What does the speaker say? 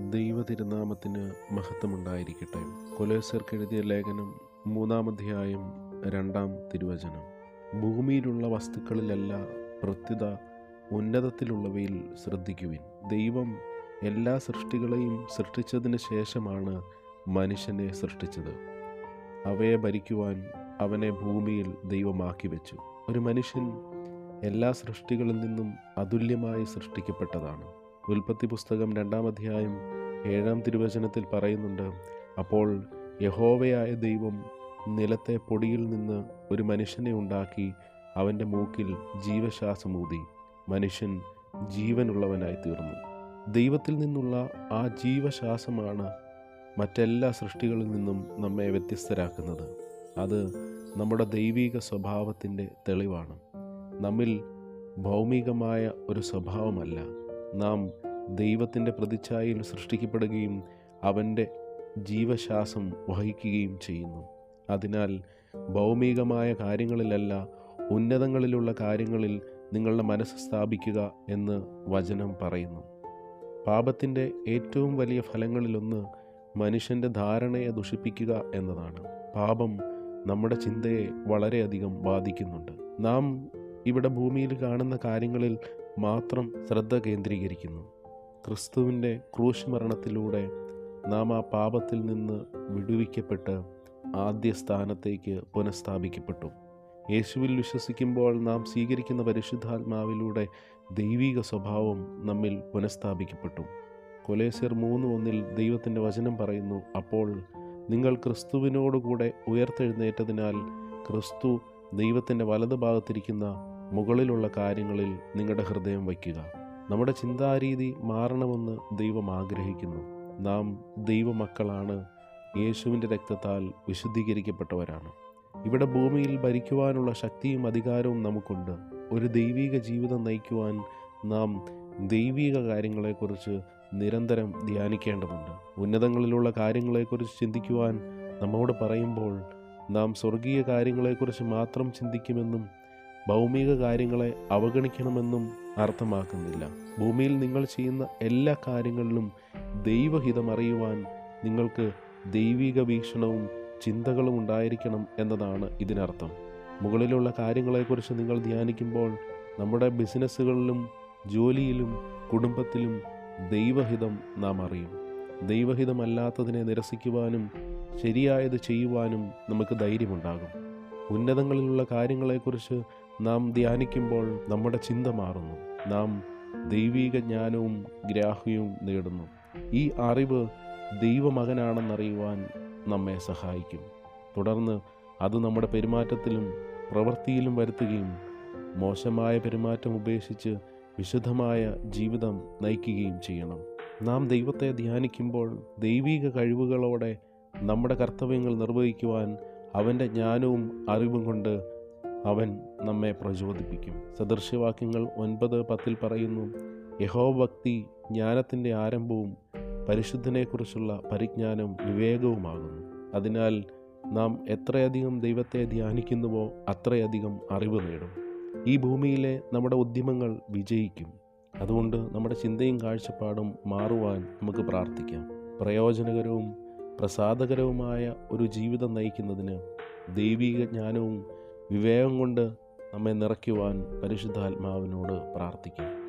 ദൈവ തിരുനാമത്തിന് മഹത്വമുണ്ടായിരിക്കട്ടെ. കൊലേസർക്ക് എഴുതിയ ലേഖനം മൂന്നാമധ്യായം രണ്ടാം തിരുവചനം. ഭൂമിയിലുള്ള വസ്തുക്കളിലല്ല പ്രത്യുത ഉന്നതത്തിലുള്ളവയിൽ ശ്രദ്ധിക്കുവിൻ. ദൈവം എല്ലാ സൃഷ്ടികളെയും സൃഷ്ടിച്ചതിന് ശേഷമാണ് മനുഷ്യനെ സൃഷ്ടിച്ചത്. അവയെ ഭരിക്കുവാൻ അവനെ ഭൂമിയിൽ ദൈവമാക്കി വെച്ചു. ഒരു മനുഷ്യൻ എല്ലാ സൃഷ്ടികളിൽ നിന്നും അതുല്യമായി സൃഷ്ടിക്കപ്പെട്ടതാണ്. ഉൽപ്പത്തി പുസ്തകം രണ്ടാം അധ്യായം ഏഴാം തിരുവചനത്തിൽ പറയുന്നുണ്ട് അപ്പോൾ യഹോവയായ ദൈവം നിലത്തെ പൊടിയിൽ നിന്ന് ഒരു മനുഷ്യനെ ഉണ്ടാക്കി അവന്റെ മൂക്കിൽ ജീവശ്വാസമൂതി മനുഷ്യൻ ജീവനുള്ളവനായി തീർന്നു ദൈവത്തിൽ നിന്നുള്ള ആ ജീവശ്വാസമാണ് മറ്റെല്ലാ സൃഷ്ടികളിൽ നിന്നും നമ്മെ വ്യത്യസ്തരാക്കുന്നത്. അത് നമ്മുടെ ദൈവിക സ്വഭാവത്തിന്റെ തെളിവാണ്. നമ്മിൽ ഭൗമികമായ ഒരു സ്വഭാവമല്ല. നാം ദൈവത്തിന്റെ പ്രതിച്ഛായയിൽ സൃഷ്ടിക്കപ്പെടുകയും അവന്റെ ജീവശ്വാസം വഹിക്കുകയും ചെയ്യുന്നു. അതിനാൽ ഭൗമികമായ കാര്യങ്ങളിലല്ല ഉന്നതങ്ങളിലുള്ള കാര്യങ്ങളിൽ നിങ്ങളുടെ മനസ്സ് സ്ഥാപിക്കുക എന്ന് വചനം പറയുന്നു. പാപത്തിന്റെ ഏറ്റവും വലിയ ഫലങ്ങളിലൊന്ന് മനുഷ്യന്റെ ധാരണയെ ദുഷിപ്പിക്കുക എന്നതാണ്. പാപം നമ്മുടെ ചിന്തയെ വളരെയധികം ബാധിക്കുന്നുണ്ട്. നാം ഇവിടെ ഭൂമിയിൽ കാണുന്ന കാര്യങ്ങളിൽ മാത്രം ശ്രദ്ധ കേന്ദ്രീകരിക്കുന്നു. ക്രിസ്തുവിന്റെ ക്രൂശ് മരണത്തിലൂടെ നാം ആ പാപത്തിൽ നിന്ന് വിടുവിക്കപ്പെട്ട് ആദ്യ സ്ഥാനത്തേക്ക് പുനഃസ്ഥാപിക്കപ്പെട്ടു. യേശുവിൽ വിശ്വസിക്കുമ്പോൾ നാം സ്വീകരിക്കുന്ന പരിശുദ്ധാത്മാവിലൂടെ ദൈവിക സ്വഭാവം നമ്മിൽ പുനഃസ്ഥാപിക്കപ്പെട്ടു. കൊലേശ്വർ മൂന്ന് ഒന്നിൽ ദൈവത്തിന്റെ വചനം പറയുന്നു അപ്പോൾ നിങ്ങൾ ക്രിസ്തുവിനോടുകൂടെ ഉയർത്തെഴുന്നേറ്റതിനാൽ ക്രിസ്തു ദൈവത്തിന്റെ വലതുഭാഗത്തിരിക്കുന്ന മുകളിലുള്ള കാര്യങ്ങളിൽ നിങ്ങളുടെ ഹൃദയം വയ്ക്കുക. നമ്മുടെ ചിന്താരീതി മാറണമെന്ന് ദൈവം ആഗ്രഹിക്കുന്നു. നാം ദൈവമക്കളാണ്. യേശുവിന്റെ രക്തത്താൽ വിശുദ്ധീകരിക്കപ്പെട്ടവരാണ്. ഇവിടെ ഭൂമിയിൽ ഭരിക്കുവാനുള്ള ശക്തിയും അധികാരവും നമുക്കുണ്ട്. ഒരു ദൈവിക ജീവിതം നയിക്കുവാൻ നാം ദൈവിക കാര്യങ്ങളെക്കുറിച്ച് നിരന്തരം ധ്യാനിക്കേണ്ടതുണ്ട്. ഉന്നതങ്ങളിലുള്ള കാര്യങ്ങളെക്കുറിച്ച് ചിന്തിക്കുവാൻ നമ്മോട് പറയുമ്പോൾ നാം സ്വർഗീയ കാര്യങ്ങളെക്കുറിച്ച് മാത്രം ചിന്തിക്കുമെന്നും ഭൗമിക കാര്യങ്ങളെ അവഗണിക്കണമെന്നും അർത്ഥമാക്കുന്നില്ല. ഭൂമിയിൽ നിങ്ങൾ ചെയ്യുന്ന എല്ലാ കാര്യങ്ങളിലും ദൈവഹിതമറിയുവാൻ നിങ്ങൾക്ക് ദൈവിക വീക്ഷണവും ചിന്തകളും ഉണ്ടായിരിക്കണം എന്നതാണ് ഇതിനർത്ഥം. മുകളിലുള്ള കാര്യങ്ങളെക്കുറിച്ച് നിങ്ങൾ ധ്യാനിക്കുമ്പോൾ നമ്മുടെ ബിസിനസ്സുകളിലും ജോലിയിലും കുടുംബത്തിലും ദൈവഹിതം നാം അറിയും. ദൈവഹിതമല്ലാത്തതിനെ നിരസിക്കുവാനും ശരിയായത് ചെയ്യുവാനും നമുക്ക് ധൈര്യമുണ്ടാകും. ഉന്നതങ്ങളിലുള്ള കാര്യങ്ങളെക്കുറിച്ച് നാം ധ്യാനിക്കുമ്പോൾ നമ്മുടെ ചിന്ത മാറുന്നു. നാം ദൈവീക ജ്ഞാനവും ഗ്രാഹ്യവും നേടുന്നു. ഈ അറിവ് ദൈവമകനാണെന്നറിയുവാൻ നമ്മെ സഹായിക്കും. തുടർന്ന് അത് നമ്മുടെ പെരുമാറ്റത്തിലും പ്രവൃത്തിയിലും വരുത്തുകയും മോശമായ പെരുമാറ്റം ഉപേക്ഷിച്ച് വിശുദ്ധമായ ജീവിതം നയിക്കുകയും ചെയ്യണം. നാം ദൈവത്തെ ധ്യാനിക്കുമ്പോൾ ദൈവിക കഴിവുകളോടെ നമ്മുടെ കർത്തവ്യങ്ങൾ നിർവഹിക്കുവാൻ അവന്റെ ജ്ഞാനവും അറിവും കൊണ്ട് അവൻ നമ്മെ പ്രചോദിപ്പിക്കും. സദൃശ്യവാക്യങ്ങൾ ഒൻപത് പത്തിൽ പറയുന്നു യഹോഭക്തി ജ്ഞാനത്തിന്റെ ആരംഭവും പരിശുദ്ധനെക്കുറിച്ചുള്ള പരിജ്ഞാനവും വിവേകവുമാകുന്നു. അതിനാൽ നാം എത്രയധികം ദൈവത്തെ ധ്യാനിക്കുന്നുവോ അത്രയധികം അറിവ് നേടും. ഈ ഭൂമിയിലെ നമ്മുടെ ഉദ്യമങ്ങൾ വിജയിക്കും. അതുകൊണ്ട് നമ്മുടെ ചിന്തയും കാഴ്ചപ്പാടും മാറുവാൻ നമുക്ക് പ്രാർത്ഥിക്കാം. പ്രയോജനകരവും പ്രസാദകരവുമായ ഒരു ജീവിതം നയിക്കുന്നതിന് ദൈവിക ജ്ഞാനവും വിവേകം കൊണ്ട് നമ്മെ നിറയ്ക്കുവാൻ പരിശുദ്ധാത്മാവിനോട് പ്രാർത്ഥിക്കാം